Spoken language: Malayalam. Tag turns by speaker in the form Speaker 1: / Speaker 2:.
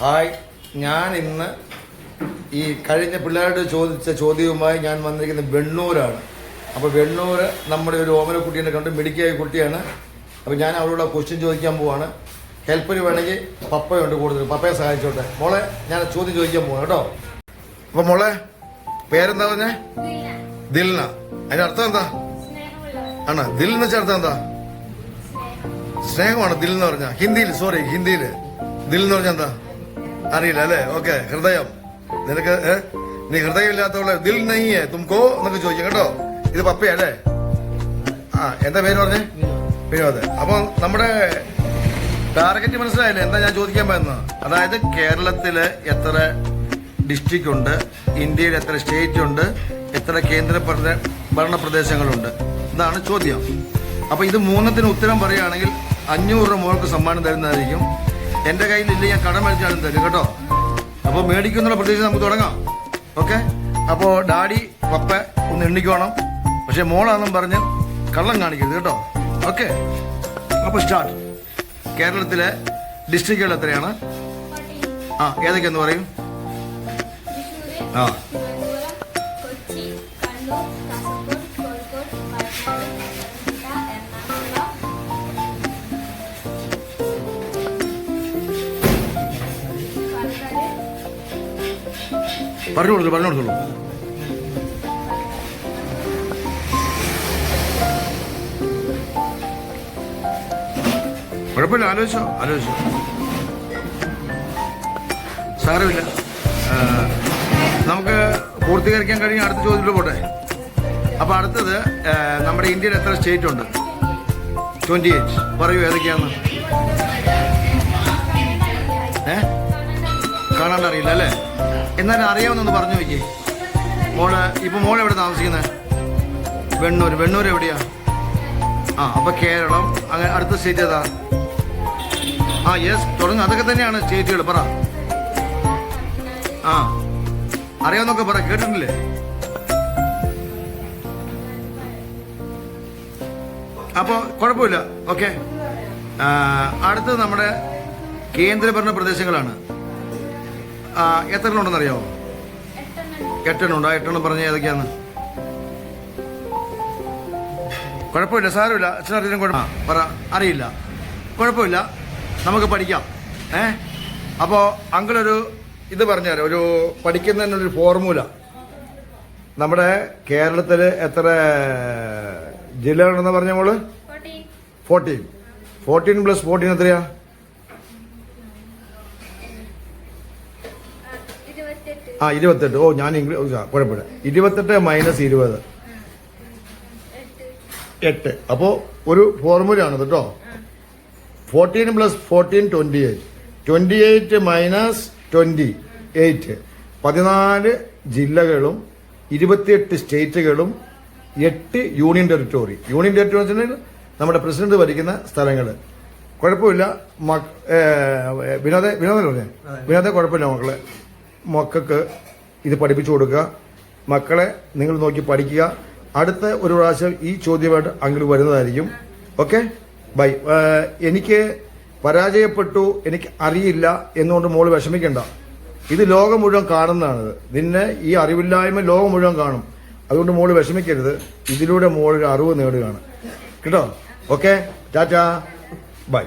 Speaker 1: ഹായ്. ഞാൻ ഇന്ന് ഈ കഴിഞ്ഞ പിള്ളേരോട് ചോദിച്ച ചോദ്യവുമായി ഞാൻ വന്നിരിക്കുന്നത് വെണ്ണൂരാണ്. അപ്പോൾ വെണ്ണൂർ നമ്മുടെ ഒരു ഓമന കുട്ടീനെ കണ്ട് മിടുക്കിയായ കുട്ടിയാണ്. അപ്പോൾ ഞാൻ അവളോട് ക്വസ്റ്റ്യൻ ചോദിക്കാൻ പോവാണ്. ഹെൽപ്പിന് വേണമെങ്കിൽ പപ്പയുണ്ട് കൂടുതൽ പപ്പയെ സഹായിച്ചോട്ടെ. മോളെ ഞാൻ ചോദ്യം ചോദിക്കാൻ പോവാണ് കേട്ടോ. അപ്പോൾ മോളെ പേരെന്താ പറഞ്ഞേ? ദിൽന. അതിന്റെ അർത്ഥം എന്താ? ആണ്? ദിൽ എന്ന് വെച്ചാൽ അർത്ഥം എന്താ? സ്നേഹമാണ്. ദിൽ എന്ന് പറഞ്ഞ ഹിന്ദിയിൽ സോറി ഹിന്ദിയിൽ ദിൽ എന്ന് പറഞ്ഞാൽ എന്താ? അറിയില്ല അല്ലേ? ഓക്കെ ഹൃദയം. നിനക്ക്? നീ ഹൃദയം ഇല്ലാത്തവളെ ദിൽ നെയ്യേ തുംകോ എന്നൊക്കെ ചോദിക്കാം കേട്ടോ? ഇത് പപ്പയല്ലേ ആ എന്താ പേര് പറഞ്ഞേ? വിനോദ്. അപ്പൊ നമ്മുടെ ടാർഗറ്റ് മനസ്സിലായില്ലേ? എന്താ ഞാൻ ചോദിക്കാൻ പോകുന്നത് അതായത് കേരളത്തിൽ എത്ര ഡിസ്ട്രിക്റ്റ് ഉണ്ട് ഇന്ത്യയിൽ എത്ര സ്റ്റേറ്റ് ഉണ്ട് എത്ര കേന്ദ്ര ഭരണ പ്രദേശങ്ങളുണ്ട് ഇതാണ് ചോദ്യം. അപ്പൊ ഇത് മൂന്നത്തിന് ഉത്തരം പറയുകയാണെങ്കിൽ അഞ്ഞൂറ് രൂപ മോൾക്ക് സമ്മാനം തരുന്നതായിരിക്കും. എന്റെ കയ്യിൽ ഇല്ല ഞാൻ കടം മേടിച്ചാലും തരും കേട്ടോ. അപ്പോൾ മേടിക്കുന്നുള്ള പ്രതീക്ഷ നമുക്ക് തുടങ്ങാം. ഓക്കെ? അപ്പോൾ ഡാഡി പപ്പ ഒന്ന് എണ്ണിക്കോണം പക്ഷെ മോളാണെന്നും പറഞ്ഞ് കള്ളം കാണിക്കരുത് കേട്ടോ. ഓക്കെ? അപ്പോൾ സ്റ്റാർട്ട്. കേരളത്തിലെ ഡിസ്ട്രിക്റ്റുകൾ എത്രയാണ്? ആ ഏതൊക്കെയെന്ന് പറയും? ആ. പറഞ്ഞു കൊടുത്തു പറഞ്ഞു കൊടുത്തോളൂ കുഴപ്പമില്ല ആലോചിച്ചോ ആലോചിച്ചോ. സാരമില്ല. നമുക്ക് പൂർത്തീകരിക്കാൻ കഴിഞ്ഞ അടുത്ത ചോദ്യത്തിൽ പോട്ടെ. അപ്പൊ അടുത്തത് നമ്മുടെ ഇന്ത്യയിൽ എത്ര സ്റ്റേറ്റ് ഉണ്ട്? Twenty eight. പറയൂ ഏതൊക്കെയാണ് ഏ? കാണാണ്ടറിയില്ല അല്ലേ? എന്നാലും അറിയാമെന്നൊന്ന് പറഞ്ഞു നോക്കിയേ. മോൾ ഇപ്പൊ മോൾ എവിടെ താമസിക്കുന്നത് വെണ്ണൂർ വെണ്ണൂർ എവിടെയാ? ആ അപ്പൊ കേരളം. അങ്ങനെ അടുത്ത സ്റ്റേറ്റ് ഏതാ? ആ യെസ് തുടങ്ങും. അതൊക്കെ തന്നെയാണ് സ്റ്റേറ്റുകൾ പറ. ആ. അറിയാമെന്നൊക്കെ പറ. കേട്ടിട്ടില്ലേ? അപ്പോൾ കുഴപ്പമില്ല. ഓക്കെ അടുത്തത് നമ്മുടെ കേന്ദ്രഭരണ പ്രദേശങ്ങളാണ്. എത്ര എണ്ണം ഉണ്ടെന്ന് അറിയാമോ എട്ടെണ്ണം. ഉണ്ടോ എട്ടെണ്ണം പറഞ്ഞ ഏതൊക്കെയാണ് കുഴപ്പമില്ല സാരമില്ല. അച്ഛനറിയാലും കുഴപ്പം പറ. അറിയില്ല. കുഴപ്പമില്ല. നമുക്ക് പഠിക്കാം. ഏ? അപ്പോൾ അങ്കിളൊരു ഇത് പറഞ്ഞുതരാം. ഒരു പഠിക്കുന്നതിനൊരു ഫോർമുല. നമ്മുടെ കേരളത്തിൽ എത്ര ജില്ലകളുണ്ടെന്ന് പറഞ്ഞ മോൾ?
Speaker 2: ഫോർട്ടീൻ
Speaker 1: ഫോർട്ടീൻ പ്ലസ് ഫോർട്ടീൻ എത്രയാ? ആ ഇരുപത്തെട്ട്. ഓ ഞാൻ ഇംഗ്ലീഷ് കുഴപ്പമില്ല ഇരുപത്തെട്ട് മൈനസ് ഇരുപത്.
Speaker 2: എട്ട്.
Speaker 1: അപ്പോ അപ്പോൾ ഒരു ഫോർമുലയാണ് കേട്ടോ. Fourteen plus fourteen twenty eight twenty eight minus twenty eight പതിനാല് ജില്ലകളും ഇരുപത്തിയെട്ട് സ്റ്റേറ്റുകളും എട്ട് യൂണിയൻ ടെറിറ്റോറി യൂണിയൻ ടെറിറ്റോറി വെച്ചിട്ടുണ്ടെങ്കിൽ നമ്മുടെ പ്രസിഡന്റ് ഭരിക്കുന്ന സ്ഥലങ്ങൾ കുഴപ്പമില്ല. മക് വിനോദ വിനോദ പറഞ്ഞേ? വിനോദ കുഴപ്പമില്ല മക്കളെ. മക്കൾക്ക് ഇത് പഠിപ്പിച്ചു കൊടുക്കുക. മക്കളെ നിങ്ങൾ നോക്കി പഠിക്കുക. അടുത്ത ഒരു പ്രാവശ്യം ഈ ചോദ്യമായിട്ട് അങ്ങോട്ട് വരുന്നതായിരിക്കും. ഓക്കെ? ബൈ. എനിക്ക് പരാജയപ്പെട്ടു എനിക്ക് അറിയില്ല എന്നുകൊണ്ട് മോൾ വിഷമിക്കണ്ട. ഇത് ലോകം മുഴുവൻ കാണുന്നതാണ്. നിന്നെ ഈ അറിവില്ലായ്മ ലോകം മുഴുവൻ കാണും. അതുകൊണ്ട് മോൾ വിഷമിക്കരുത്. ഇതിലൂടെ മോളൊരു അറിവ് നേടുകയാണ്. കേട്ടോ? ഓക്കെ? ടാറ്റാ. ബൈ.